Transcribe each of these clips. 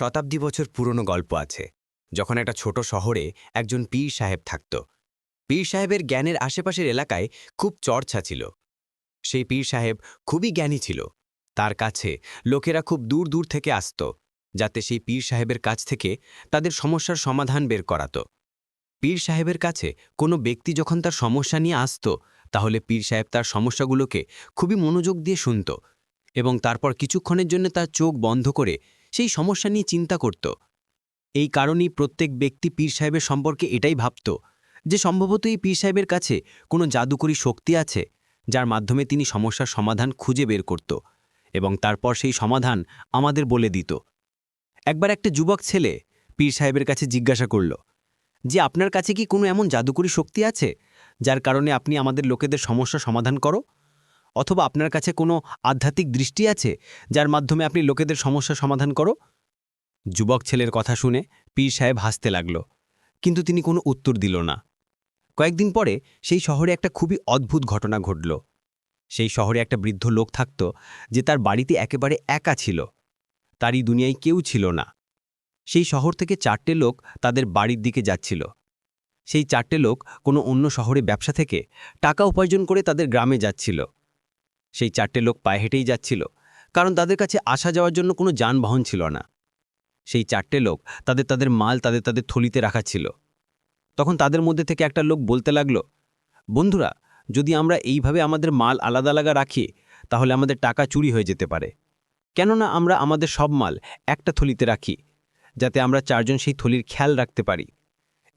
শতাব্দী বছর পুরনো গল্প আছে, যখন একটা ছোট শহরে একজন পীর সাহেব থাকত। পীর সাহেবের জ্ঞানের আশেপাশের এলাকায় খুব চর্চা ছিল। সেই পীর সাহেব খুবই জ্ঞানী ছিল। তার কাছে লোকেরা খুব দূর দূর থেকে আসত, যাতে সেই পীর সাহেবের কাছ থেকে তাদের সমস্যার সমাধান বের করাত। পীর সাহেবের কাছে কোনো ব্যক্তি যখন তার সমস্যা নিয়ে আসত, তাহলে পীর সাহেব তার সমস্যাগুলোকে খুবই মনোযোগ দিয়ে শুনত এবং তারপর কিছুক্ষণের জন্য তার চোখ বন্ধ করে সেই সমস্যা নিয়ে চিন্তা করত। এই কারণেই প্রত্যেক ব্যক্তি পীর সাহেবের সম্পর্কে এটাই ভাবত যে সম্ভবত এই পীর সাহেবের কাছে কোনো জাদুকরী শক্তি আছে যার মাধ্যমে তিনি সমস্যার সমাধান খুঁজে বের করত এবং তারপর সেই সমাধান আমাদের বলে দিত। একবার একটা যুবক ছেলে পীর সাহেবের কাছে জিজ্ঞাসা করল, যে আপনার কাছে কি কোনো এমন জাদুকরী শক্তি আছে যার কারণে আপনি আমাদের লোকেদের সমস্যা সমাধান করো? অথবা আপনার কাছে কোনো আধ্যাত্মিক দৃষ্টি আছে, যার মাধ্যমে আপনি লোকেদের সমস্যা সমাধান করো? যুবক ছেলের কথা শুনে পীর সাহেব হাসতে লাগল, কিন্তু তিনি কোনো উত্তর দিল না। কয়েকদিন পরে সেই শহরে একটা খুবই অদ্ভুত ঘটনা ঘটল। সেই শহরে একটা বৃদ্ধ লোক থাকত যে তার বাড়িতে একেবারে একা ছিল। তারই দুনিয়ায় কেউ ছিল না। সেই শহর থেকে চারটে লোক তাদের বাড়ির দিকে যাচ্ছিল। সেই চারটে লোক কোনো অন্য শহরে ব্যবসা থেকে টাকা উপার্জন করে তাদের গ্রামে যাচ্ছিল। সেই চারটে লোক পায়ে হেঁটেই যাচ্ছিল, কারণ তাদের কাছে আসা যাওয়ার জন্য কোনো যানবাহন ছিল না। সেই চারটে লোক তাদের তাদের মাল তাদের তাদের থলিতে রাখা ছিল। তখন তাদের মধ্যে থেকে একটা লোক বলতে লাগল, বন্ধুরা, যদি আমরা এইভাবে আমাদের মাল আলাদা আলাদা রাখি, তাহলে আমাদের টাকা চুরি হয়ে যেতে পারে। কেননা আমরা আমাদের সব মাল একটা থলিতে রাখি, যাতে আমরা চারজন সেই থলির খেয়াল রাখতে পারি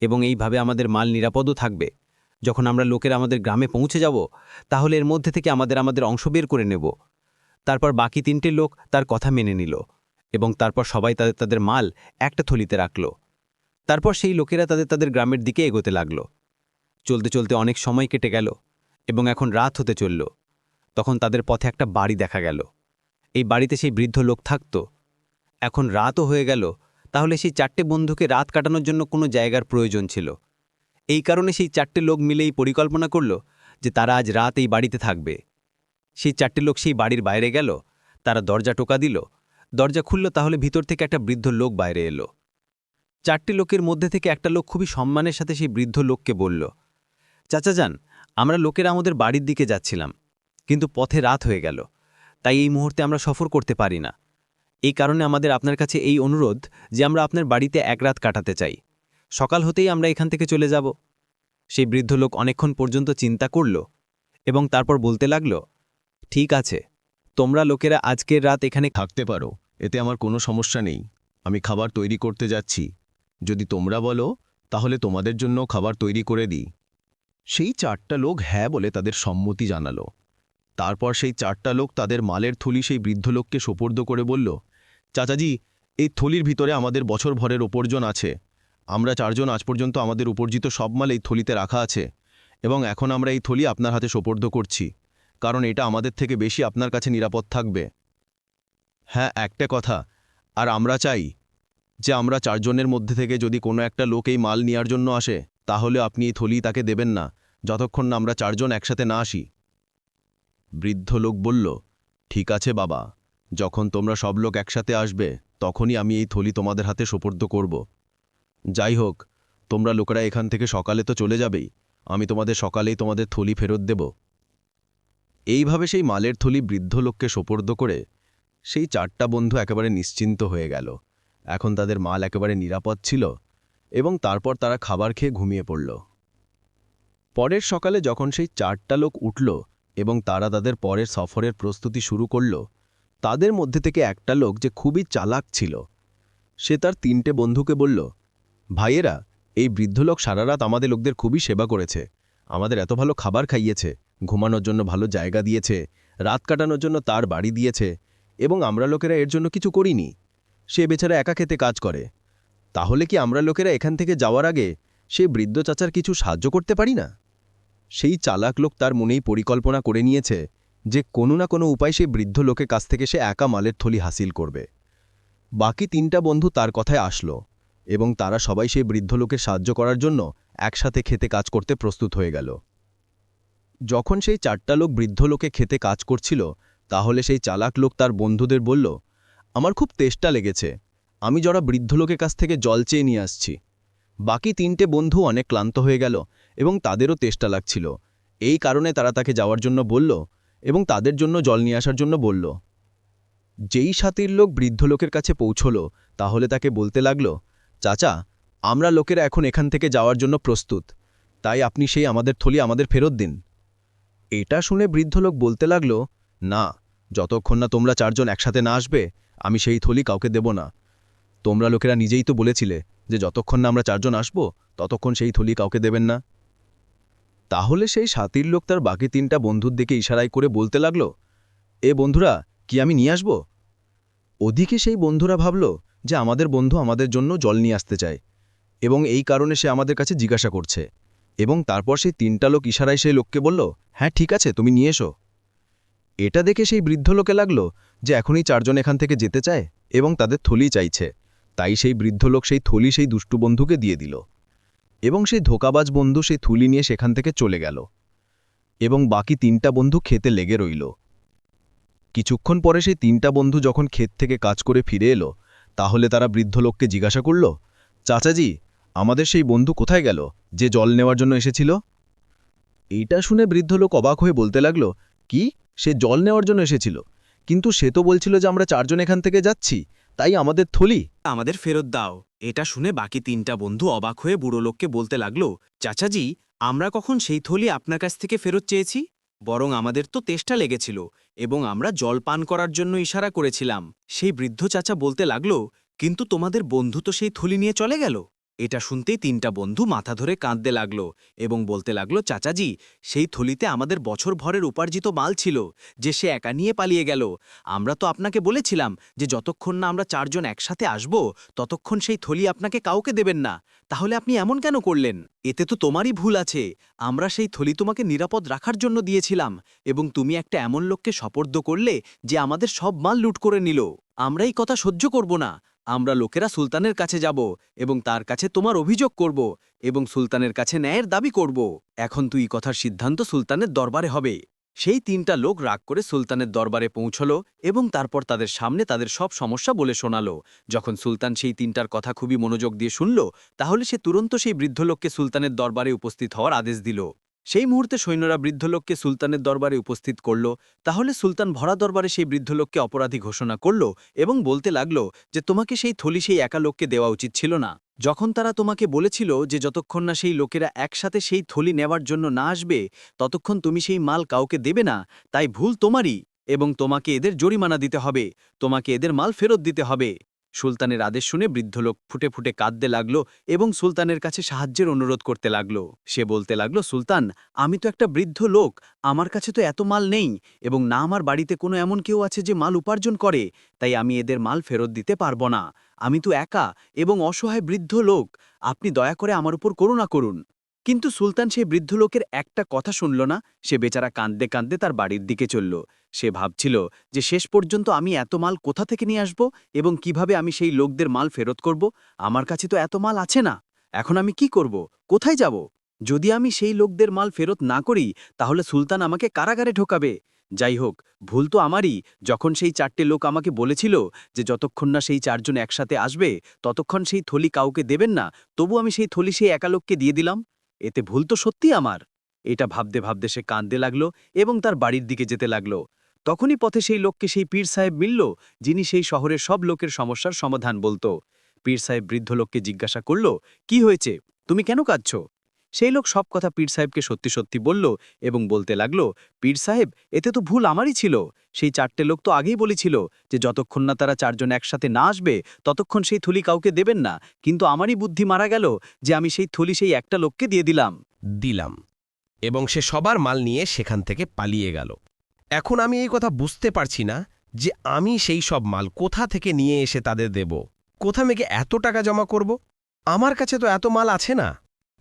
এবং এইভাবে আমাদের মাল নিরাপদও থাকবে। যখন আমরা লোকেরা আমাদের গ্রামে পৌঁছে যাব, তাহলে এর মধ্যে থেকে আমাদের আমাদের অংশ বের করে নেব। তারপর বাকি তিনটে লোক তার কথা মেনে নিল এবং তারপর সবাই তাদের তাদের মাল একটা থলিতে রাখল। তারপর সেই লোকেরা তাদের তাদের গ্রামের দিকে এগোতে লাগল। চলতে চলতে অনেক সময় কেটে গেল এবং এখন রাত হতে চলল। তখন তাদের পথে একটা বাড়ি দেখা গেল। এই বাড়িতে সেই বৃদ্ধ লোক থাকত। এখন রাতও হয়ে গেল, তাহলে সেই চারটে বন্ধুকে রাত কাটানোর জন্য কোনো জায়গার প্রয়োজন ছিল। এই কারণে সেই চারটে লোক মিলেই পরিকল্পনা করল যে তারা আজ রাত এই বাড়িতে থাকবে। সেই চারটে লোক সেই বাড়ির বাইরে গেল, তারা দরজা টোকা দিল, দরজা খুলল তাহলে ভিতর থেকে একটা বৃদ্ধ লোক বাইরে এলো। চারটে লোকের মধ্যে থেকে একটা লোক খুবই সম্মানের সাথে সেই বৃদ্ধ লোককে বলল, চাচা যান, আমরা লোকেরা আমাদের বাড়ির দিকে যাচ্ছিলাম, কিন্তু পথে রাত হয়ে গেল, তাই এই মুহূর্তে আমরা সফর করতে পারি না। এই কারণে আমাদের আপনার কাছে এই অনুরোধ যে আমরা আপনার বাড়িতে এক রাত কাটাতে চাই। সকাল হতেই আমরা এখান থেকে চলে যাব। সেই বৃদ্ধ লোক অনেকক্ষণ পর্যন্ত চিন্তা করল এবং তারপর বলতে লাগল, ঠিক আছে, তোমরা লোকেরা আজকের রাত এখানে থাকতে পারো, এতে আমার কোনো সমস্যা নেই, আমি খাবার তৈরি করতে যাচ্ছি। যদি তোমরা বলো, তাহলে তোমাদের জন্য খাবার তৈরি করে দিই। সেই চারটা লোক হ্যাঁ বলে তাদের সম্মতি জানালো। তারপর সেই চারটা লোক তাদের মালের থলি সেই বৃদ্ধ লোককে সোপর্দ করে বলল, চাচাজি, এই থলির ভিতরে আমাদের বছর ভরের উপার্জন আছে। আমরা চারজন আজ পর্যন্ত আমাদের উপার্জিত সব মাল এই থলিতে রাখা আছে এবং এখন আমরা এই থলি আপনার হাতে সোপর্দ করছি, কারণ এটা আমাদের থেকে বেশি আপনার কাছে নিরাপদ থাকবে। হ্যাঁ একটা কথা, আর আমরা চাই যে আমরা চারজনের মধ্যে থেকে যদি কোনো একটা লোক এই মাল নেওয়ার জন্য আসে, তাহলে আপনি এই থলি তাকে দেবেন না, যতক্ষণ না আমরা চারজন একসাথে না আসি। বৃদ্ধ লোক বলল, ঠিক আছে বাবা, যখন তোমরা সব লোক একসাথে আসবে, তখনই আমি এই থলি তোমাদের হাতে সোপর্দ করব। যাই হোক, তোমরা লোকেরা এখান থেকে সকালে তো চলে যাবেই। আমি তোমাদের সকালেই তোমাদের থলি ফেরত দেব। এইভাবে সেই মালের থলি বৃদ্ধ লোককে সোপর্দ করে সেই চারটা বন্ধু একেবারে নিশ্চিন্ত হয়ে গেল। এখন তাদের মাল একেবারে নিরাপদ ছিল এবং তারপর তারা খাবার খেয়ে ঘুমিয়ে পড়ল। পরের সকালে যখন সেই চারটা লোক উঠল এবং তারা তাদের পরের সফরের প্রস্তুতি শুরু করল, তাদের মধ্যে থেকে একটা লোক যে খুবই চালাক ছিল, সে তার তিনটে বন্ধুকে বলল ভাইয়েরা, এই বৃদ্ধ লোক সারা রাত আমাদের লোকদের খুবই সেবা করেছে। আমাদের এত ভালো খাবার খাইয়েছে, ঘুমানোর জন্য ভালো জায়গা দিয়েছে, রাত কাটানোর জন্য তার বাড়ি দিয়েছে, এবং আমরা লোকেরা এর জন্য কিছু করিনি। সে বেচারা একা খেতে কাজ করে। তাহলে কি আমরা লোকেরা এখান থেকে যাওয়ার আগে সে বৃদ্ধ চাচার কিছু সাহায্য করতে পারি না? সেই চালাক লোক তার মনেই পরিকল্পনা করে নিয়েছে যে কোনো না কোনো উপায় সেই বৃদ্ধ লোকের কাছ থেকে সে একা মালের থলি হাসিল করবে। বাকি তিনটা বন্ধু তার কথায় আসলো। এবং তারা সবাই সেই বৃদ্ধ লোকের সাহায্য করার জন্য একসাথে খেতে কাজ করতে প্রস্তুত হয়ে গেল। যখন সেই চারটা লোক বৃদ্ধ লোকে খেতে কাজ করছিল, তাহলে সেই চালাক লোক তার বন্ধুদের বলল, আমার খুব তেষ্টা লেগেছে। আমি যারা বৃদ্ধ লোকের কাছ থেকে জল চেয়ে নিয়ে আসছি। বাকি তিনটে বন্ধু অনেক ক্লান্ত হয়ে গেল এবং তাদেরও তেষ্টা লাগছিল। এই কারণে তারা তাকে যাওয়ার জন্য বলল এবং তাদের জন্য জল নিয়ে আসার জন্য বলল। যেই সাথীর লোক বৃদ্ধ লোকের কাছে পৌঁছল, তাহলে তাকে বলতে লাগল চাচা, আমরা লোকেরা এখন এখান থেকে যাওয়ার জন্য প্রস্তুত। তাই আপনি সেই আমাদের থলি আমাদের ফেরত দিন। এটা শুনে বৃদ্ধ লোক বলতে লাগল, না, যতক্ষণ না তোমরা চারজন একসাথে না আসবে, আমি সেই থলি কাউকে দেব না। তোমরা লোকেরা নিজেই তো বলেছিলে যে যতক্ষণ না আমরা চারজন আসব, ততক্ষণ সেই থলি কাউকে দেবেন না। তাহলে সেই সাতির লোক তার বাকি তিনটা বন্ধুর দিকে ইশারায় করে বলতে লাগল, এ বন্ধুরা, কি আমি নিয়ে আসব? ওদিকে সেই বন্ধুরা ভাবল যে আমাদের বন্ধু আমাদের জন্য জল নিয়ে আসতে চায় এবং এই কারণে সে আমাদের কাছে জিজ্ঞাসা করছে। এবং তারপর সেই তিনটা লোক ইশারায় সেই লোককে বলল হ্যাঁ ঠিক আছে, তুমি নিয়ে এসো। এটা দেখে সেই বৃদ্ধ লোকে লাগল যে এখনই চারজন এখান থেকে যেতে চায় এবং তাদের থলি চাইছে। তাই সেই বৃদ্ধ লোক সেই থলি সেই দুষ্টু বন্ধুকে দিয়ে দিল। এবং সেই ধোকাবাজ বন্ধু সেই থুলি নিয়ে সেখান থেকে চলে গেল। এবং বাকি তিনটা বন্ধু খেতে লেগে রইল। কিছুক্ষণ পরে সেই তিনটা বন্ধু যখন ক্ষেত থেকে কাজ করে ফিরে এলো তাহলে তারা বৃদ্ধ লোককে জিজ্ঞাসা করল, চাচাজি, আমাদের সেই বন্ধু কোথায় গেল যে জল নেওয়ার জন্য এসেছিল? এইটা শুনে বৃদ্ধ লোক অবাক হয়ে বলতে লাগল, কি? সে জল নেওয়ার জন্য এসেছিল। কিন্তু সে তো বলছিল যে আমরা চারজন এখান থেকে যাচ্ছি, তাই আমাদের থলি আমাদের ফেরত দাও। এটা শুনে বাকি তিনটা বন্ধু অবাক হয়ে বুড়ো লোককে বলতে লাগল, চাচাজি, আমরা কখন সেই থলি আপনার কাছ থেকে ফেরত চেয়েছি? বরং আমাদের তো তেষ্টা লেগেছিল এবং আমরা জল পান করার জন্য ইশারা করেছিলাম। সেই বৃদ্ধ চাচা বলতে লাগল, কিন্তু তোমাদের বন্ধু তো সেই থলি নিয়ে চলে গেল? এটা শুনতেই তিনটা বন্ধু মাথা ধরে কাঁদতে লাগল এবং বলতে লাগল, চাচাজি, সেই থলিতে আমাদের বছর ভরের উপার্জিত মাল ছিল যে সে একা নিয়ে পালিয়ে গেল। আমরা তো আপনাকে বলেছিলাম যে যতক্ষণ না আমরা চারজন একসাথে আসব, ততক্ষণ সেই থলি আপনাকে কাউকে দেবেন না। তাহলে আপনি এমন কেন করলেন? এতে তো তোমারই ভুল আছে। আমরা সেই থলি তোমাকে নিরাপদ রাখার জন্য দিয়েছিলাম এবং তুমি একটা এমন লোককে সপর্দ করলে যে আমাদের সব মাল লুট করে নিল। আমরা এই কথা সহ্য করব না। আমরা লোকেরা সুলতানের কাছে যাব এবং তার কাছে তোমার অভিযোগ করব এবং সুলতানের কাছে ন্যায়ের দাবি করব। এখন তুই কথার সিদ্ধান্ত সুলতানের দরবারে হবে। সেই তিনটা লোক রাগ করে সুলতানের দরবারে পৌঁছল এবং তারপর তাদের সামনে তাদের সব সমস্যা বলে শোনালো। যখন সুলতান সেই তিনটার কথা খুবই মনোযোগ দিয়ে শুনল, তাহলে সে তুরন্ত সেই বৃদ্ধ লোককে সুলতানের দরবারে উপস্থিত হওয়ার আদেশ দিল। সেই মুহূর্তে সৈন্যরা বৃদ্ধ লোককে সুলতানের দরবারে উপস্থিত করল, তাহলে সুলতান ভরা দরবারে সেই বৃদ্ধ লোককে অপরাধী ঘোষণা করল এবং বলতে লাগল যে, তোমাকে সেই থলি সেই একা লোককে দেওয়া উচিত ছিল না। যখন তারা তোমাকে বলেছিল যে, যতক্ষণ না সেই লোকেরা একসাথে সেই থলি নেওয়ার জন্য না আসবে, ততক্ষণ তুমি সেই মাল কাউকে দেবে না, তাই ভুল তোমারই এবং তোমাকে এদের জরিমানা দিতে হবে, তোমাকে এদের মাল ফেরত দিতে হবে। সুলতানের আদেশ শুনে বৃদ্ধ লোক ফুটে ফুটে কাঁদতে লাগল এবং সুলতানের কাছে সাহায্যের অনুরোধ করতে লাগল। সে বলতে লাগল, সুলতান, আমি তো একটা বৃদ্ধ লোক, আমার কাছে তো এত মাল নেই এবং না আমার বাড়িতে কোনো এমন কেউ আছে যে মাল উপার্জন করে, তাই আমি এদের মাল ফেরত দিতে পারব না। আমি তো একা এবং অসহায় বৃদ্ধ লোক, আপনি দয়া করে আমার উপর করুণা করুন। কিন্তু সুলতান সেই বৃদ্ধ লোকের একটা কথা শুনল না, সে বেচারা কাঁদতে কাঁদতে তার বাড়ির দিকে চলল। সে ভাবছিল যে শেষ পর্যন্ত আমি এত মাল কোথা থেকে নিয়ে আসব এবং কীভাবে আমি সেই লোকদের মাল ফেরত করব? আমার কাছে তো এত মাল আছে না। এখন আমি কি করব? কোথায় যাব? যদি আমি সেই লোকদের মাল ফেরত না করি, তাহলে সুলতান আমাকে কারাগারে ঢোকাবে। যাই হোক, ভুল তো আমারই। যখন সেই চারটে লোক আমাকে বলেছিল যে যতক্ষণ না সেই চারজন একসাথে আসবে, ততক্ষণ সেই থলি কাউকে দেবেন না, তবু আমি সেই থলি সেই একা লোককে দিয়ে দিলাম। এতে ভুল তো সত্যি আমার। এটা ভাবতে ভাবতে সে কাঁদতে লাগল এবং তার বাড়ির দিকে যেতে লাগল। তখনই পথে সেই লোককে সেই পীর সাহেব মিলল, যিনি সেই শহরের সব লোকের সমস্যার সমাধান বলতো। পীর সাহেব বৃদ্ধ লোককে জিজ্ঞাসা করল, কি হয়েছে? তুমি কেন কাঁদছ? সেই লোক সব কথা পীর সাহেবকে সত্যি সত্যি বলল এবং বলতে লাগল, পীর সাহেব, এতে তো ভুল আমারই ছিল। সেই চারটে লোক তো আগেই বলেছিল যে যতক্ষণ না তারা চারজন একসাথে না আসবে, ততক্ষণ সেই থলি কাউকে দেবেন না। কিন্তু আমারই বুদ্ধি মারা গেল যে আমি সেই থলি সেই একটা লোককে দিয়ে দিলাম। দিলাম এবং সে সবার মাল নিয়ে সেখান থেকে পালিয়ে গেল। এখন আমি এই কথা বুঝতে পারছি না যে আমি সেই সব মাল কোথা থেকে নিয়ে এসে তাদের দেব? কোথা মেকে এত টাকা জমা করব? আমার কাছে তো এত মাল আছে না।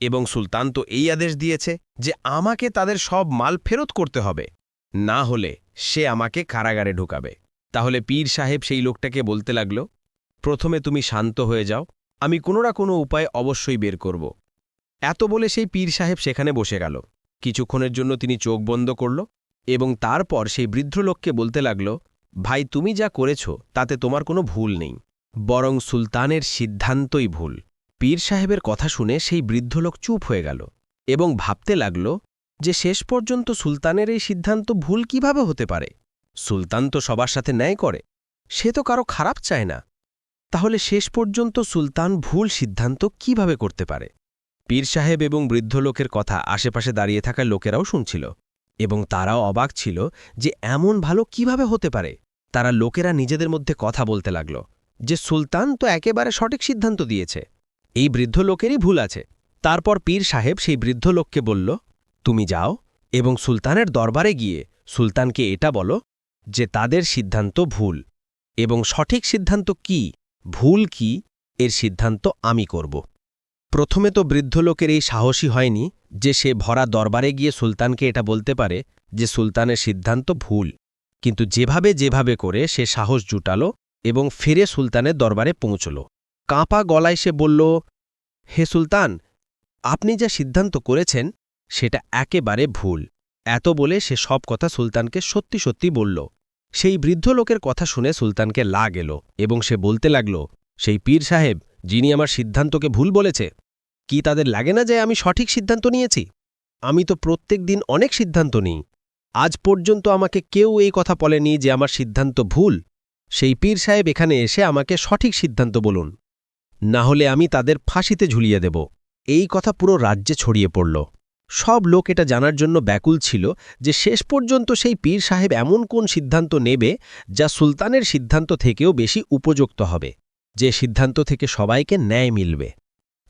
এবং সুলতান তো এই আদেশ দিয়েছে যে আমাকে তাদের সব মাল ফেরত করতে হবে। না হলে সে আমাকে কারাগারে ঢুকাবে। তাহলে পীর সাহেব সেই লোকটাকে বলতে লাগল, প্রথমে তুমি শান্ত হয়ে যাও, আমি কোনো না কোনো উপায় অবশ্যই বের করব। এত বলে সেই পীর সাহেব সেখানে বসে গেল। কিছুক্ষণের জন্য তিনি চোখ বন্ধ করল এবং তারপর সেই বৃদ্ধ লোককে বলতে লাগল, ভাই, তুমি যা করেছ, তাতে তোমার কোনো ভুল নেই। বরং সুলতানের সিদ্ধান্তই ভুল। পীর সাহেবের কথা শুনে সেই বৃদ্ধ লোক চুপ হয়ে গেল এবং ভাবতে লাগল যে শেষ পর্যন্ত সুলতানের এই সিদ্ধান্ত ভুল কীভাবে হতে পারে? সুলতান তো সবার সাথে ন্যায় করে, সে তো কারও খারাপ চায় না। তাহলে শেষ পর্যন্ত সুলতান ভুল সিদ্ধান্ত কীভাবে করতে পারে? পীর সাহেব এবং বৃদ্ধ লোকের কথা আশেপাশে দাঁড়িয়ে থাকা লোকেরাও শুনছিল এবং তারাও অবাক ছিল যে এমন ভালো কীভাবে হতে পারে? তারা লোকেরা নিজেদের মধ্যে কথা বলতে লাগল যে সুলতান তো একেবারে সঠিক সিদ্ধান্ত দিয়েছে। এই বৃদ্ধ লোকেরই ভুল আছে। তারপর পীর সাহেব সেই বৃদ্ধ লোককে বলল, তুমি যাও এবং সুলতানের দরবারে গিয়ে সুলতানকে এটা বলো যে তাদের সিদ্ধান্ত ভুল এবং সঠিক সিদ্ধান্ত কি, ভুল কি, এর সিদ্ধান্ত আমি করব। প্রথমে তো বৃদ্ধ লোকের এই সাহসী হয়নি যে সে ভরা দরবারে গিয়ে সুলতানকে এটা বলতে পারে যে সুলতানের সিদ্ধান্ত ভুল। কিন্তু যেভাবে যেভাবে করে সে সাহস জুটালো এবং ফিরে সুলতানের দরবারে পৌঁছল। কাঁপা গলায় সে বলল, হে সুলতান, আপনি যা সিদ্ধান্ত করেছেন, সেটা একেবারে ভুল। এত বলে সে সব কথা সুলতানকে সত্যি সত্যি বলল। সেই বৃদ্ধ লোকের কথা শুনে সুলতানকে লা গেল এবং সে বলতে লাগল, সেই পীর সাহেব, যিনি আমার সিদ্ধান্তকে ভুল বলেছে, কি তাদের লাগে না যে আমি সঠিক সিদ্ধান্ত নিয়েছি? আমি তো প্রত্যেক দিন অনেক সিদ্ধান্ত নিই। আজ পর্যন্ত আমাকে কেউ এই কথা বলেনি যে আমার সিদ্ধান্ত ভুল। সেই পীর সাহেব এখানে এসে আমাকে সঠিক সিদ্ধান্ত বলুন। না হলে আমি তাদের ফাঁসিতে ঝুলিয়ে দেব। এই কথা পুরো রাজ্যে ছড়িয়ে পড়ল। সব লোক এটা জানার জন্য ব্যাকুল ছিল যে শেষ পর্যন্ত সেই পীর সাহেব এমন কোন সিদ্ধান্ত নেবে যা সুলতানের সিদ্ধান্ত থেকেও বেশি উপযুক্ত হবে, যে সিদ্ধান্ত থেকে সবাইকে ন্যায় মিলবে।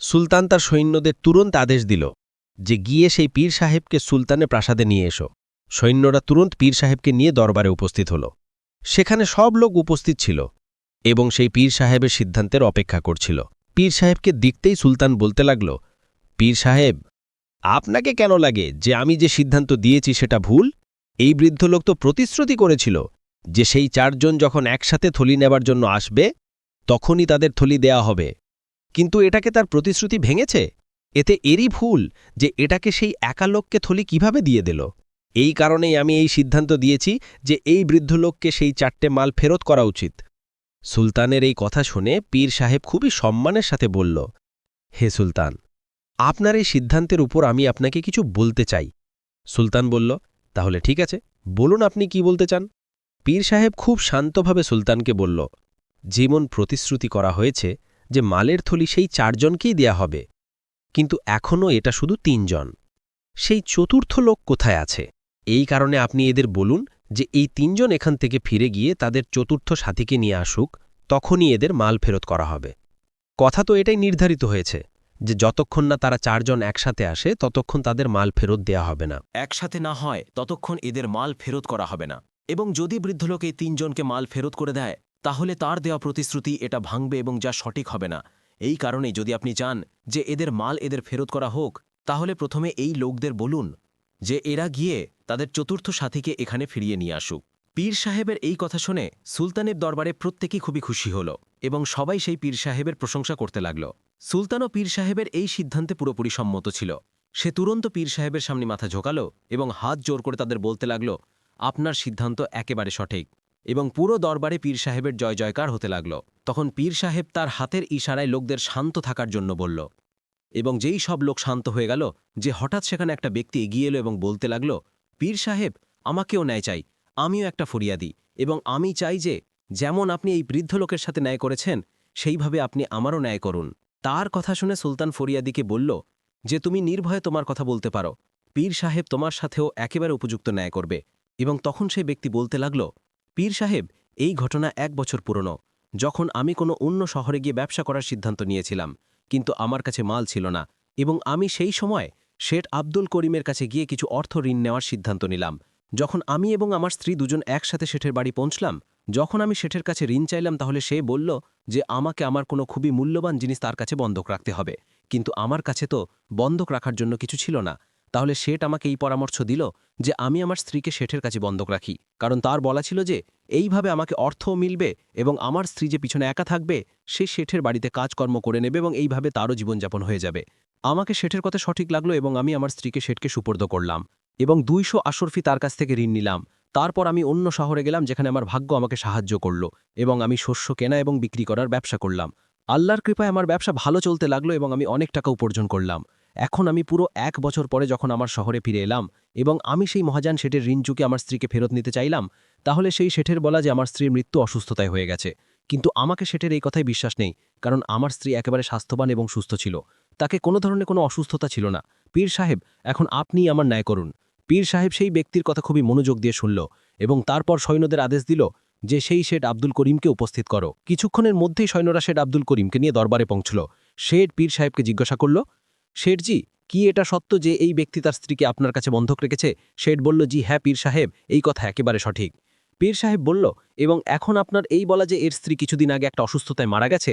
সুলতান তার সৈন্যদের তুরন্ত আদেশ দিল যে গিয়ে সেই পীর সাহেবকে সুলতানের প্রাসাদে নিয়ে এসো। সৈন্যরা তুরন্ত পীর সাহেবকে নিয়ে দরবারে উপস্থিত হল। সেখানে সব লোক উপস্থিত ছিল। এবং সেই পীর সাহেবের সিদ্ধান্তের অপেক্ষা করছিল। পীর সাহেবকে দেখতেই সুলতান বলতে লাগল, পীর সাহেব, আপনাকে কেন লাগে যে আমি যে সিদ্ধান্ত দিয়েছি সেটা ভুল? এই বৃদ্ধ লোক তো প্রতিশ্রুতি করেছিল যে সেই চারজন যখন একসাথে থলি নেবার জন্য আসবে, তখনই তাদের থলি দেয়া হবে। কিন্তু এটাকে তার প্রতিশ্রুতি ভেঙেছে? এতে এরই ভুল যে এটাকে সেই একা লোককে থলি কীভাবে দিয়ে দিল? এই কারণেই আমি এই সিদ্ধান্ত দিয়েছি যে এই বৃদ্ধ লোককে সেই চারটে মাল ফেরত করা উচিত। সুলতানের এই কথা শুনে পীর সাহেব খুবই সম্মানের সাথে বলল, হে সুলতান, আপনার এই সিদ্ধান্তের উপর আমি আপনাকে কিছু বলতে চাই। সুলতান বলল, তাহলে ঠিক আছে, বলুন আপনি কি বলতে চান? পীর সাহেব খুব শান্তভাবে সুলতানকে বলল যেমন প্রতিশ্রুতি করা হয়েছে যে মালের থলি সেই চারজনকেই দেয়া হবে, কিন্তু এখনও এটা শুধু তিনজন। সেই চতুর্থ লোক কোথায় আছে? এই কারণে আপনি এদের বলুন যে এই তিনজন এখান থেকে ফিরে গিয়ে তাদের চতুর্থ সাথীকে নিয়ে আসুক, তখনই এদের মাল ফেরত করা হবে। কথা তো এটাই নির্ধারিত হয়েছে যে যতক্ষণ না তারা চারজন একসাথে আসে, ততক্ষণ তাদের মাল ফেরত দেয়া হবে না। একসাথে না হয়, ততক্ষণ এদের মাল ফেরত করা হবে না। এবং যদি বৃদ্ধলোক এই তিনজনকে মাল ফেরত করে দেয়, তাহলে তার দেওয়া প্রতিশ্রুতি এটা ভাঙবে এবং যা সঠিক হবে না। এই কারণে যদি আপনি চান যে এদের মাল এদের ফেরত করা হোক, তাহলে প্রথমে এই লোকদের বলুন যে এরা গিয়ে তাদের চতুর্থ সাথীকে এখানে ফিরিয়ে নিয়ে আসুক। পীর সাহেবের এই কথা শুনে সুলতানের দরবারে প্রত্যেকেই খুবই খুশি হল এবং সবাই সেই পীর সাহেবের প্রশংসা করতে লাগল। সুলতানও পীর সাহেবের এই সিদ্ধান্তে পুরোপুরি সম্মত ছিল। সে তুরন্ত পীর সাহেবের সামনে মাথা ঝোকালো এবং হাত জোর করে তাদের বলতে লাগল, আপনার সিদ্ধান্ত একেবারে সঠিক। এবং পুরো দরবারে পীর সাহেবের জয় জয়কার হতে লাগল। তখন পীর সাহেব তার হাতের ইশারায় লোকদের শান্ত থাকার জন্য বলল, এবং যেই সব লোক শান্ত হয়ে গেল, যে হঠাৎ সেখানে একটা ব্যক্তি এগিয়ে এলো এবং বলতে লাগল পীর সাহেব, আমাকেও ন্যায় চাই, আমিও একটা ফরিয়াদি, এবং আমি চাই যে, যেমন আপনি এই বৃদ্ধ লোকের সাথে ন্যায় করেছেন, সেইভাবে আপনি আমারও ন্যায় করুন। তার কথা শুনে সুলতান ফরিয়াদিকে বলল, যে তুমি নির্ভয়ে তোমার কথা বলতে পারো। পীর সাহেব তোমার সাথেও একেবারে উপযুক্ত ন্যায় করবে। এবং তখন সেই ব্যক্তি বলতে লাগল, পীর সাহেব, এই ঘটনা এক বছর পুরনো। যখন আমি কোনো অন্য শহরে গিয়ে ব্যবসা করার সিদ্ধান্ত নিয়েছিলাম, কিন্তু আমার কাছে মাল ছিল না, এবং আমি সেই সময় শেঠ আব্দুল করিমের কাছে গিয়ে কিছু অর্থ ঋণ নেওয়ার সিদ্ধান্ত নিলাম। যখন আমি এবং আমার স্ত্রী দুজন একসাথে শেঠের বাড়ি পৌঁছলাম, যখন আমি শেঠের কাছে ঋণ চাইলাম তাহলে সে বলল যে, আমাকে আমার কোনো খুবই মূল্যবান জিনিস তার কাছে বন্ধক রাখতে হবে। কিন্তু আমার কাছে তো বন্ধক রাখার জন্য কিছু ছিল না। তাহলে শেঠ আমাকে এই পরামর্শ দিল যে, আমি আমার স্ত্রীকে শেঠের কাছে বন্ধক রাখি। কারণ তার বলা ছিল যে, এইভাবে আমাকে অর্থও মিলবে এবং আমার স্ত্রী যে পিছনে একা থাকবে, সে শেঠের বাড়িতে কাজকর্ম করে নেবে এবং এইভাবে তারও জীবনযাপন হয়ে যাবে। আমাকে শেঠের কথা সঠিক লাগল এবং আমি আমার স্ত্রীকে শেঠকে সুপর্দ করলাম এবং দুইশো আশরফি তার কাছ থেকে ঋণ নিলাম। তারপর আমি অন্য শহরে গেলাম যেখানে আমার ভাগ্য আমাকে সাহায্য করল এবং আমি শস্য কেনা এবং বিক্রি করার ব্যবসা করলাম। আল্লাহর কৃপায় আমার ব্যবসা ভালো চলতে লাগল এবং আমি অনেক টাকা উপার্জন করলাম। এখন আমি পুরো এক বছর পরে যখন আমার শহরে ফিরে এলাম এবং আমি সেই মহাজান শেঠের ঋণ চুকে আমার স্ত্রীকে ফেরত নিতে চাইলাম, তাহলে সেই শেঠের বলা যে আমার স্ত্রীর মৃত্যু অসুস্থতায় হয়ে গেছে। কিন্তু আমাকে শেঠের এই কথায় বিশ্বাস নেই, কারণ আমার স্ত্রী একেবারে স্বাস্থ্যবান এবং সুস্থ ছিল। তাকে কোনো ধরনের কোনো অসুস্থতা ছিল না। পীর সাহেব, এখন আপনিই আমার ন্যায় করুন। পীর সাহেব সেই ব্যক্তির কথা খুবই মনোযোগ দিয়ে শুনল এবং তারপর সৈন্যদের আদেশ দিল যে সেই শেঠ আব্দুল করিমকে উপস্থিত করো। কিছুক্ষণের মধ্যেই সৈন্যরা শেঠ আব্দুল করিমকে নিয়ে দরবারে পৌঁছল। শেঠ পীর সাহেবকে জিজ্ঞাসা করল, শেঠজি, কি এটা সত্য যে এই ব্যক্তি তার স্ত্রীকে আপনার কাছে বন্ধক রেখেছে? শেঠ বলল, জি হ্যাঁ পীর সাহেব, এই কথা একেবারে সঠিক। পীর সাহেব বলল, এবং এখন আপনার এই বলা যে এর স্ত্রী কিছুদিন আগে একটা অসুস্থতায় মারা গেছে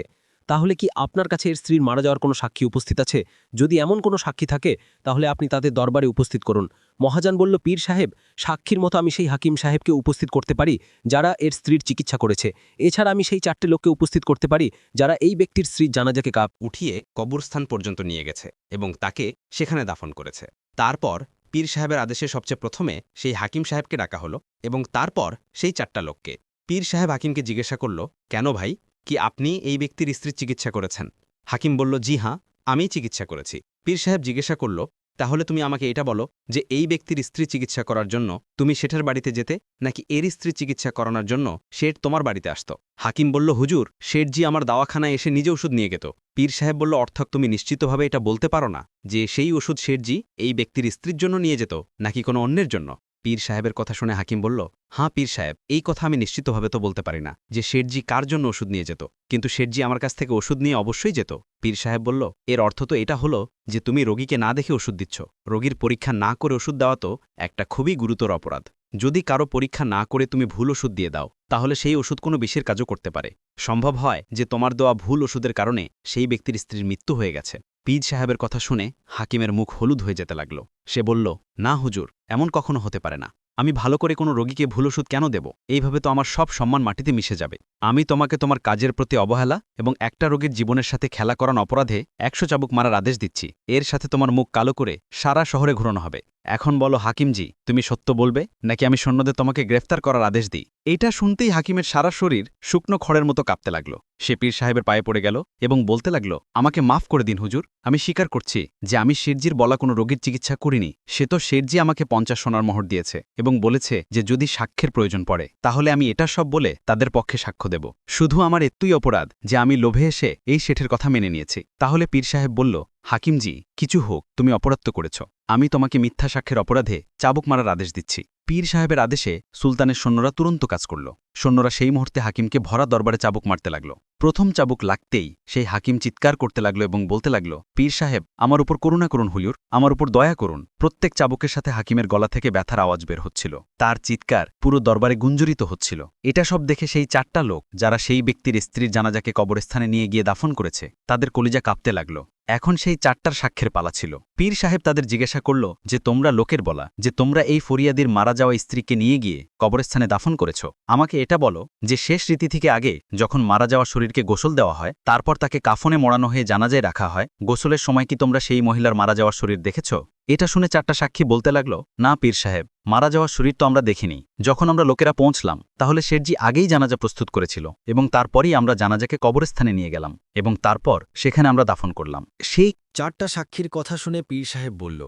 তাহলে কি আপনার কাছে এর স্ত্রীর মারা যাওয়ার কোনো সাক্ষী উপস্থিত আছে? যদি এমন কোনো সাক্ষী থাকে, তাহলে আপনি তাদের দরবারে উপস্থিত করুন। মহাজান বলল, পীর সাহেব, সাক্ষীর মতো আমি সেই হাকিম সাহেবকে উপস্থিত করতে পারি, যারা এর স্ত্রীর চিকিৎসা করেছে। এছাড়া আমি সেই চারটে লোককে উপস্থিত করতে পারি, যারা এই ব্যক্তির স্ত্রীর জানাজাকে কাপ উঠিয়ে কবরস্থান পর্যন্ত নিয়ে গেছে এবং তাকে সেখানে দাফন করেছে। তারপর পীর সাহেবের আদেশে সবচেয়ে প্রথমে সেই হাকিম সাহেবকে ডাকা হলো এবং তারপর সেই চারটা লোককে। পীর সাহেব হাকিমকে জিজ্ঞাসা করল, কেন ভাই কি আপনি এই ব্যক্তির স্ত্রীর চিকিৎসা করেছেন? হাকিম বলল, জি হ্যাঁ আমিই চিকিৎসা করেছি। পীর সাহেব জিজ্ঞাসা করল, তাহলে তুমি আমাকে এটা বলো যে এই ব্যক্তির স্ত্রী চিকিৎসা করার জন্য তুমি শেঠের বাড়িতে যেতে নাকি এর স্ত্রী চিকিৎসা করানোর জন্য শেঠ তোমার বাড়িতে আসত? হাকিম বলল, হুজুর শেঠজি আমার দাওয়াখানায় এসে নিজে ওষুধ নিয়ে গেত। পীর সাহেব বলল, অর্থাৎ তুমি নিশ্চিতভাবে এটা বলতে পারো না যে সেই ওষুধ শেঠজি এই ব্যক্তির স্ত্রীর জন্য নিয়ে যেত নাকি কোনো অন্যের জন্য? পীর সাহেবের কথা শুনে হাকিম বলল, হাঁ পীর সাহেব, এই কথা আমি নিশ্চিতভাবে তো বলতে পারি না যে শেঠজি কার জন্য ওষুধ নিয়ে যেত। কিন্তু শেঠজি আমার কাছ থেকে ওষুধ নিয়ে অবশ্যই যেত। পীর সাহেব বলল, এর অর্থ তো এটা হলো যে তুমি রোগীকে না দেখে ওষুধ দিচ্ছ। রোগীর পরীক্ষা না করে ওষুধ দেওয়া তো একটা খুবই গুরুতর অপরাধ। যদি কারও পরীক্ষা না করে তুমি ভুল ওষুধ দিয়ে দাও, তাহলে সেই ওষুধ কোনো বিষের কাজও করতে পারে। সম্ভব হয় যে তোমার দেওয়া ভুল ওষুধের কারণে সেই ব্যক্তির স্ত্রীর মৃত্যু হয়ে গেছে। পীর সাহেবের কথা শুনে হাকিমের মুখ হলুদ হয়ে যেতে লাগল। সে বলল, না হুজুর, এমন কখনো হতে পারে না। আমি ভালো করে কোনো রোগীকে ভুল ওষুধ কেন দেব? এইভাবে তো আমার সব সম্মান মাটিতে মিশে যাবে। আমি তোমাকে তোমার কাজের প্রতি অবহেলা এবং একটা রোগীর জীবনের সাথে খেলা করান অপরাধে একশো চাবুক মারার আদেশ দিচ্ছি। এর সাথে তোমার মুখ কালো করে সারা শহরে ঘুরানো হবে। এখন বলো, হাকিমজি, তুমি সত্য বলবে? নাকি আমি সৈন্যদের তোমাকে গ্রেফতার করার আদেশ দিই? এটা শুনতেই হাকিমের সারা শরীর শুকনো খড়ের মতো কাঁপতে লাগল। সে পীর সাহেবের পায়ে পড়ে গেল এবং বলতে লাগল, আমাকে মাফ করে দিন হুজুর, আমি স্বীকার করছি যে আমি শেরজির বলা কোনো রোগীর চিকিৎসা করিনি। সে তো শেরজি আমাকে পঞ্চাশ সোনার মোহর দিয়েছে এবং বলেছে যে যদি সাক্ষ্যের প্রয়োজন পড়ে, তাহলে আমি এটা সব বলে তাদের পক্ষে সাক্ষ্য দেব। শুধু আমার এত্তুই অপরাধ যে আমি লোভে এসে এই শেঠের কথা মেনে নিয়েছি। তাহলে পীর সাহেব বলল হাকিমজি, কিছু হোক, তুমি অপরাধ করেছ। আমি তোমাকে মিথ্যা সাক্ষ্যের অপরাধে চাবুক মারার আদেশ দিচ্ছি। পীর সাহেবের আদেশে সুলতানের সৈন্যরা তুরন্ত কাজ করল। সৈন্যরা সেই মুহূর্তে হাকিমকে ভরা দরবারে চাবুক মারতে লাগল। প্রথম চাবুক লাগতেই সেই হাকিম চিৎকার করতে লাগল এবং বলতে লাগল, পীর সাহেব, আমার উপর করুণা করুন হুজুর, আমার উপর দয়া করুন। প্রত্যেক চাবুকের সাথে হাকিমের গলা থেকে ব্যথার আওয়াজ বের হচ্ছিল। তার চিৎকার পুরো দরবারে গুঞ্জরিত হচ্ছিল। এটা সব দেখে সেই চারটা লোক, যারা সেই ব্যক্তির স্ত্রীর জানাজাকে কবরস্থানে নিয়ে গিয়ে দাফন করেছে, তাদের কলিজা কাঁপতে লাগল। এখন সেই চারটার সাক্ষের পালা ছিল। পীর সাহেব তাদের জিজ্ঞাসা করল যে, তোমরা লোকের বলা, যে তোমরা এই ফরিয়াদির মারা যাওয়া স্ত্রীকে নিয়ে গিয়ে কবরস্থানে দাফন করেছ? আমাকে এটা বলো যে, শেষ রীতি থেকে আগে যখন মারা যাওয়া শরীরকে গোসল দেওয়া হয়, তারপর তাকে কাফনে মোড়ানো হয়ে জানাজায় রাখা হয়? গোসলের সময় কি তোমরা সেই মহিলার মারা যাওয়ার শরীর দেখেছ? এটা শুনে চারটা সাক্ষী বলতে লাগল, না, পীর সাহেব, মারা যাওয়ার শরীর তো আমরা দেখিনি। যখন আমরা লোকেরা পৌঁছলাম, তাহলে শেঠজি আগেই জানাজা প্রস্তুত করেছিল এবং তারপরই আমরা জানাজাকে কবরস্থানে নিয়ে গেলাম এবং তারপর সেখানে আমরা দাফন করলাম। সেই চারটা সাক্ষীর কথা শুনে পীর সাহেব বলল,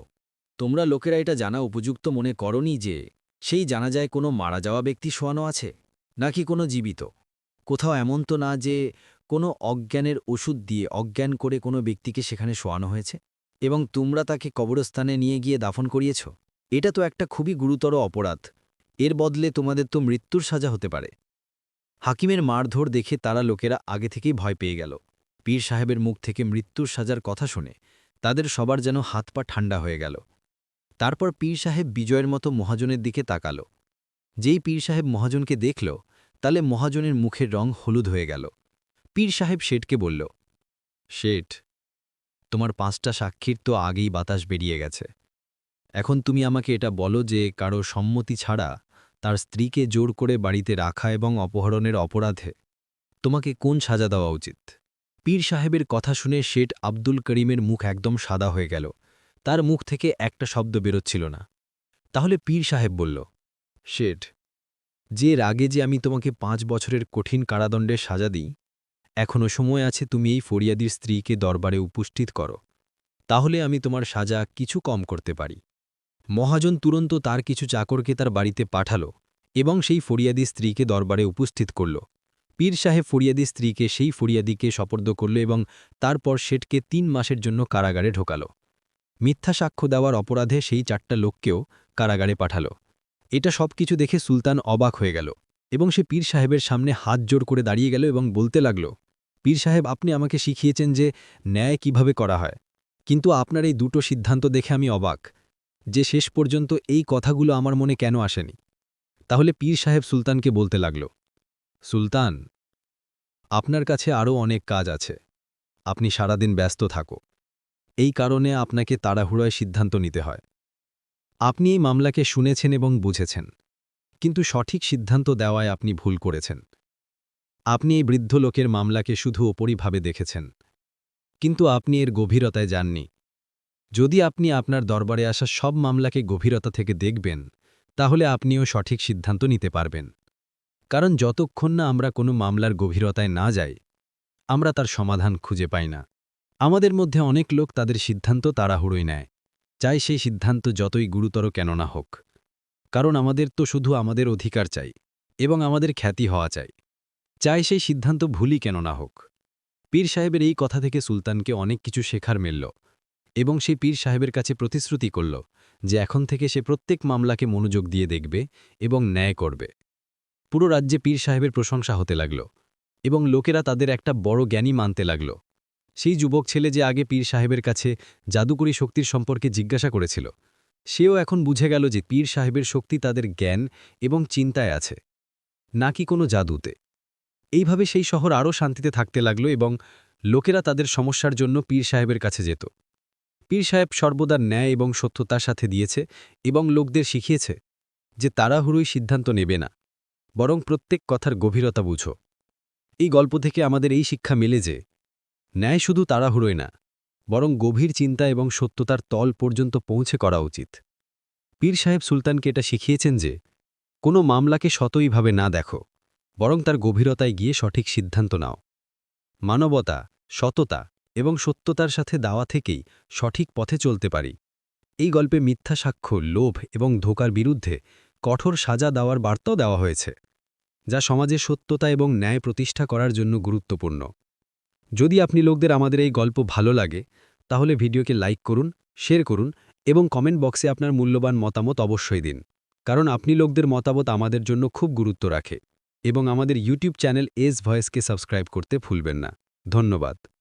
তোমরা লোকেরা এটা জানা উপযুক্ত মনে করনি যে সেই জানা যায় কোনো মারা যাওয়া ব্যক্তি শোয়ানো আছে, নাকি কোনো জীবিত? কোথাও এমন তো না যে কোনো অজ্ঞানের ওষুধ দিয়ে অজ্ঞান করে কোনো ব্যক্তিকে সেখানে শোয়ানো হয়েছে? এবং তোমরা তাকে কবরস্থানে নিয়ে গিয়ে দাফন করিয়েছ? এটা তো একটা খুবই গুরুতর অপরাধ। এর বদলে তোমাদের তো মৃত্যুর সাজা হতে পারে। হাকিমের মারধর দেখে তারা লোকেরা আগে থেকেই ভয় পেয়ে গেল। পীর সাহেবের মুখ থেকে মৃত্যুর সাজার কথা শুনে তাদের সবার যেন হাত পা ঠান্ডা হয়ে গেল। তারপর পীর সাহেব বিজয়ের মতো মহাজনের দিকে তাকাল। যেই পীর সাহেব মহাজনকে দেখল, তালে মহাজনের মুখের রং হলুদ হয়ে গেল। পীর সাহেব শেঠকে বলল, শেঠ তোমার পাঁচটা সাক্ষীর তো আগেই বাতাস বেরিয়ে গেছে। এখন তুমি আমাকে এটা বলো যে কারও সম্মতি ছাড়া তার স্ত্রীকে জোর করে বাড়িতে রাখা এবং অপহরণের অপরাধে তোমাকে কোন সাজা দেওয়া উচিত? পীর সাহেবের কথা শুনে শেঠ আব্দুল করিমের মুখ একদম সাদা হয়ে গেল। তার মুখ থেকে একটা শব্দ বেরোচ্ছিল না। তাহলে পীর সাহেব বলল, শেঠ, যে রাগে যে আমি তোমাকে পাঁচ বছরের কঠিন কারাদণ্ডের সাজা দিই এখনও সময় আছে তুমি এই ফরিয়াদির স্ত্রীকে দরবারে উপস্থিত করো। তাহলে আমি তোমার সাজা কিছু কম করতে পারি। মহাজন তুরন্ত তার কিছু চাকরকে তার বাড়িতে পাঠালো এবং সেই ফরিয়াদি স্ত্রীকে দরবারে উপস্থিত করল। পীর সাহেব ফরিয়াদি স্ত্রীকে সেই ফরিয়াদিকে সপর্দ করল এবং তারপর শেঠকে তিন মাসের জন্য কারাগারে ঢোকাল। মিথ্যা সাক্ষ্য দেওয়ার অপরাধে সেই চারটা লোককেও কারাগারে পাঠাল। এটা সব কিছু দেখে সুলতান অবাক হয়ে গেল। এবং সে পীর সাহেবের সামনে হাত জোর করে দাঁড়িয়ে গেল এবং বলতে লাগল, পীর সাহেব, আপনি আমাকে শিখিয়েছেন যে ন্যায় কীভাবে করা হয়। কিন্তু আপনার এই দুটো সিদ্ধান্ত দেখে আমি অবাক, যে শেষ পর্যন্ত এই কথাগুলো আমার মনে কেন আসেনি? তাহলে পীর সাহেব সুলতানকে বলতে লাগল, সুলতান, আপনার কাছে আরও অনেক কাজ আছে। আপনি সারাদিন ব্যস্ত থাকো। এই কারণে আপনাকে তাড়াহুড়োয় সিদ্ধান্ত নিতে হয়। আপনি এই মামলাকে শুনেছেন এবং বুঝেছেন। কিন্তু সঠিক সিদ্ধান্ত দেওয়ায় আপনি ভুল করেছেন। আপনি এই বৃদ্ধ লোকের মামলাকে শুধু ওপরিভাবে দেখেছেন। কিন্তু আপনি এর গভীরতায় যাননি। যদি আপনি আপনার দরবারে আসা সব মামলাকে গভীরতা থেকে দেখবেন, তাহলে আপনিও সঠিক সিদ্ধান্ত নিতে পারবেন। কারণ যতক্ষণ না আমরা কোনো মামলার গভীরতায় না যাই, আমরা তার সমাধান খুঁজে পাই না। আমাদের মধ্যে অনেক লোক তাদের সিদ্ধান্ত তাড়াহুড়োই নেয়। চাই সেই সিদ্ধান্ত যতই গুরুতর কেননা হোক। কারণ আমাদের তো শুধু আমাদের অধিকার চাই এবং আমাদের খ্যাতি হওয়া চাই। চাই সেই সিদ্ধান্ত ভুলই কেন না হোক। পীর সাহেবের এই কথা থেকে সুলতানকে অনেক কিছু শেখার মিলল এবং সেই পীর সাহেবের কাছে প্রতিশ্রুতি করল যে এখন থেকে সে প্রত্যেক মামলাকে মনোযোগ দিয়ে দেখবে এবং ন্যায় করবে। পুরো রাজ্যে পীর সাহেবের প্রশংসা হতে লাগল এবং লোকেরা তাদের একটা বড় জ্ঞানী মানতে লাগল। সেই যুবক ছেলে যে আগে পীর সাহেবের কাছে জাদুকরী শক্তির সম্পর্কে জিজ্ঞাসা করেছিল সেও এখন বুঝে গেল যে পীর সাহেবের শক্তি তাদের জ্ঞান এবং চিন্তায় আছে, নাকি কোনো জাদুতে। এইভাবে সেই শহর আরও শান্তিতে থাকতে লাগল এবং লোকেরা তাদের সমস্যার জন্য পীর সাহেবের কাছে যেত। পীর সাহেব সর্বদা ন্যায় এবং সত্যতার সাথে দিয়েছে এবং লোকদের শিখিয়েছে যে তাড়াহুড়োই সিদ্ধান্ত নেবে না, বরং প্রত্যেক কথার গভীরতা বুঝো। এই গল্প থেকে আমাদের এই শিক্ষা মেলে যে ন্যায় শুধু তাড়াহুড়োয় না বরং গভীর চিন্তা এবং সত্যতার তল পর্যন্ত পৌঁছে করা উচিত। পীর সাহেব সুলতানকে এটা শিখিয়েছেন যে, কোনো মামলাকে শতইভাবে না দেখো, বরং তার গভীরতায় গিয়ে সঠিক সিদ্ধান্ত নাও। মানবতা, সততা এবং সত্যতার সাথে দাওয়া থেকেই সঠিক পথে চলতে পারি। এই গল্পে মিথ্যা সাক্ষ্য, লোভ এবং ধোকার বিরুদ্ধে কঠোর সাজা দেওয়ার বার্তাও দেওয়া হয়েছে, যা সমাজে সত্যতা এবং ন্যায় প্রতিষ্ঠা করার জন্য গুরুত্বপূর্ণ। যদি আপনি লোকদের আমাদের এই গল্প ভালো লাগে তাহলে ভিডিওকে লাইক করুন, শেয়ার করুন এবং কমেন্ট বক্সে আপনার মূল্যবান মতামত অবশ্যই দিন। কারণ আপনি লোকদের মতামত আমাদের জন্য খুব গুরুত্ব রাখে এবং আমাদের ইউটিউব চ্যানেল এস ভয়েসকে সাবস্ক্রাইব করতে ভুলবেন না। ধন্যবাদ।